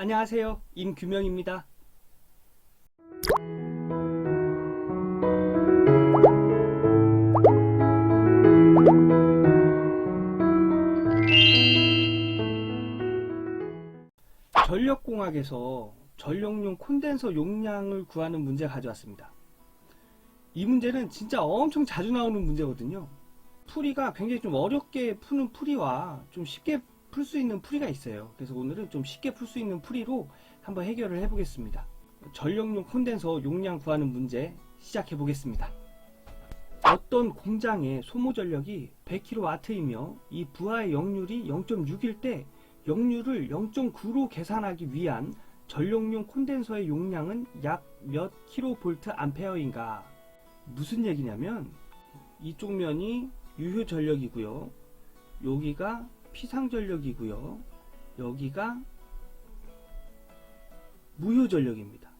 안녕하세요. 임규명입니다. 전력공학에서 전력용 콘덴서 용량을 구하는 문제 가져왔습니다. 이 문제는 진짜 엄청 자주 나오는 문제거든요. 풀이가 굉장히 좀 어렵게 푸는 풀이와 좀 쉽게 풀 수 있는 풀이가 있어요. 그래서 오늘은 좀 쉽게 풀 수 있는 풀이로 한번 해결을 해보겠습니다. 전력용 콘덴서 용량 구하는 문제 시작해 보겠습니다. 어떤 공장의 소모 전력이 100kW이며 이 부하의 역률이 0.6일 때 역률을 0.9로 계산하기 위한 전력용 콘덴서의 용량은 약 몇 킬로볼트 암페어인가? 무슨 얘기냐면 이쪽 면이 유효 전력이고요. 여기가 피상 전력이고요. 여기가 무효 전력입니다.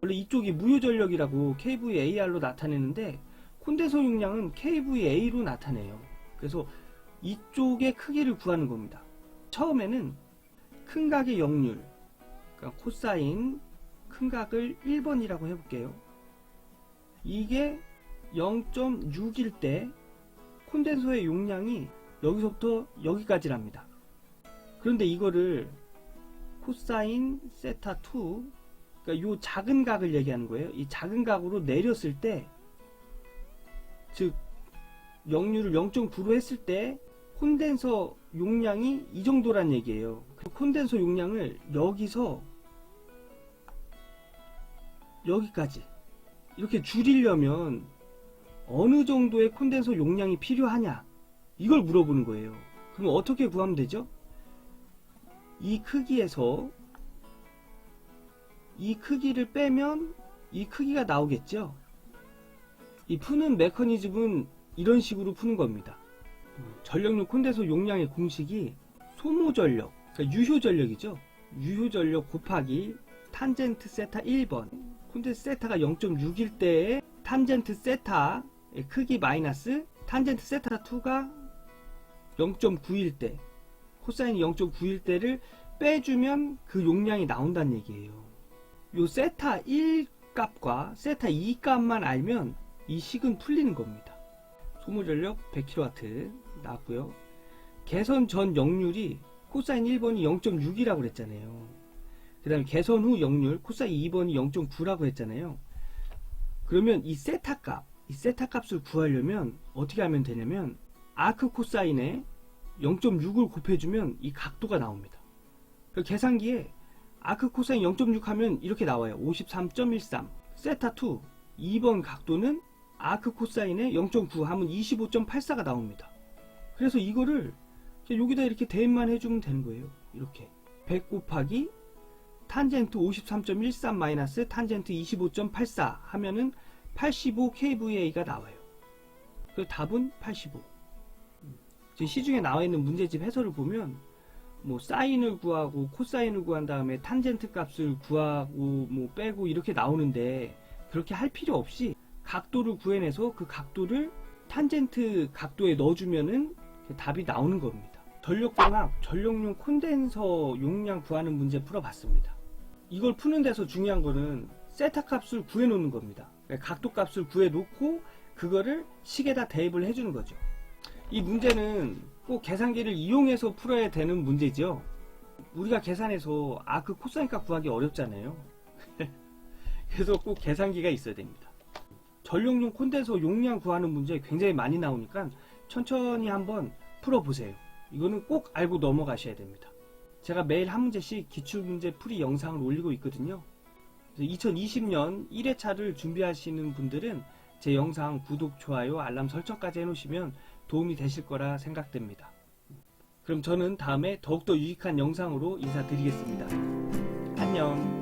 원래 이쪽이 무효 전력이라고 KVAR로 나타내는데 콘덴서 용량은 KVA로 나타내요. 그래서 이쪽의 크기를 구하는 겁니다. 처음에는 큰 각의 역률, 그러니까 코사인 큰 각을 1번이라고 해볼게요. 이게 0.6일 때 콘덴서의 용량이 여기서부터 여기까지랍니다. 그런데 이거를 코사인 세타 2, 그러니까 요 작은 각을 얘기하는 거예요. 이 작은 각으로 내렸을 때, 즉 역률을 0.9로 했을 때 콘덴서 용량이 이 정도란 얘기예요. 그 콘덴서 용량을 여기서 여기까지 이렇게 줄이려면 어느 정도의 콘덴서 용량이 필요하냐 이걸 물어보는 거예요. 그럼 어떻게 구하면 되죠? 이 크기에서 이 크기를 빼면 이 크기가 나오겠죠? 이 푸는 메커니즘은 이런 식으로 푸는 겁니다. 전력용 콘덴서 용량의 공식이 소모 전력, 그러니까 유효 전력이죠. 유효 전력 곱하기 탄젠트 세타 1번. 콘덴서 세타가 0.6일 때의 탄젠트 세타의 크기 마이너스 탄젠트 세타 2가 0.9일 때, 코사인이 0.9일 때를 빼주면 그 용량이 나온다는 얘기예요. 요 세타 1 값과 세타 2 값만 알면 이 식은 풀리는 겁니다. 소모 전력 100kW 나왔고요. 개선 전 역률이 코사인 1번이 0.6이라고 그랬잖아요. 그 다음에 개선 후 역률 코사인 2번이 0.9라고 했잖아요. 그러면 이 세타 값, 이 세타 값을 구하려면 어떻게 하면 되냐면 아크 코사인에 0.6을 곱해주면 이 각도가 나옵니다. 그 계산기에 아크 코사인 0.6 하면 이렇게 나와요. 53.13 세타 2 2번 각도는 아크 코사인에 0.9 하면 25.84가 나옵니다. 그래서 이거를 여기다 이렇게 대입만 해주면 되는 거예요. 이렇게 100 곱하기 탄젠트 53.13 마이너스 탄젠트 25.84 하면은 85 kVA가 나와요. 그 답은 85. 시중에 나와 있는 문제집 해설을 보면 뭐 사인을 구하고 코사인을 구한 다음에 탄젠트 값을 구하고 뭐 빼고 이렇게 나오는데 그렇게 할 필요 없이 각도를 구해내서 그 각도를 탄젠트 각도에 넣어주면은 답이 나오는 겁니다. 전력공학 전력용 콘덴서 용량 구하는 문제 풀어봤습니다. 이걸 푸는 데서 중요한 거는 세타 값을 구해놓는 겁니다. 각도 값을 구해놓고 그거를 식에다 대입을 해주는 거죠. 이 문제는 꼭 계산기를 이용해서 풀어야 되는 문제죠. 우리가 계산해서 아 그 코사인 값 구하기 어렵잖아요. 그래서 꼭 계산기가 있어야 됩니다. 전력용 콘덴서 용량 구하는 문제 굉장히 많이 나오니까 천천히 한번 풀어보세요. 이거는 꼭 알고 넘어가셔야 됩니다. 제가 매일 한 문제씩 기출문제 풀이 영상을 올리고 있거든요. 2020년 1회차를 준비하시는 분들은 제 영상 구독, 좋아요, 알람 설정까지 해놓으시면 도움이 되실 거라 생각됩니다. 그럼 저는 다음에 더욱더 유익한 영상으로 인사드리겠습니다. 안녕.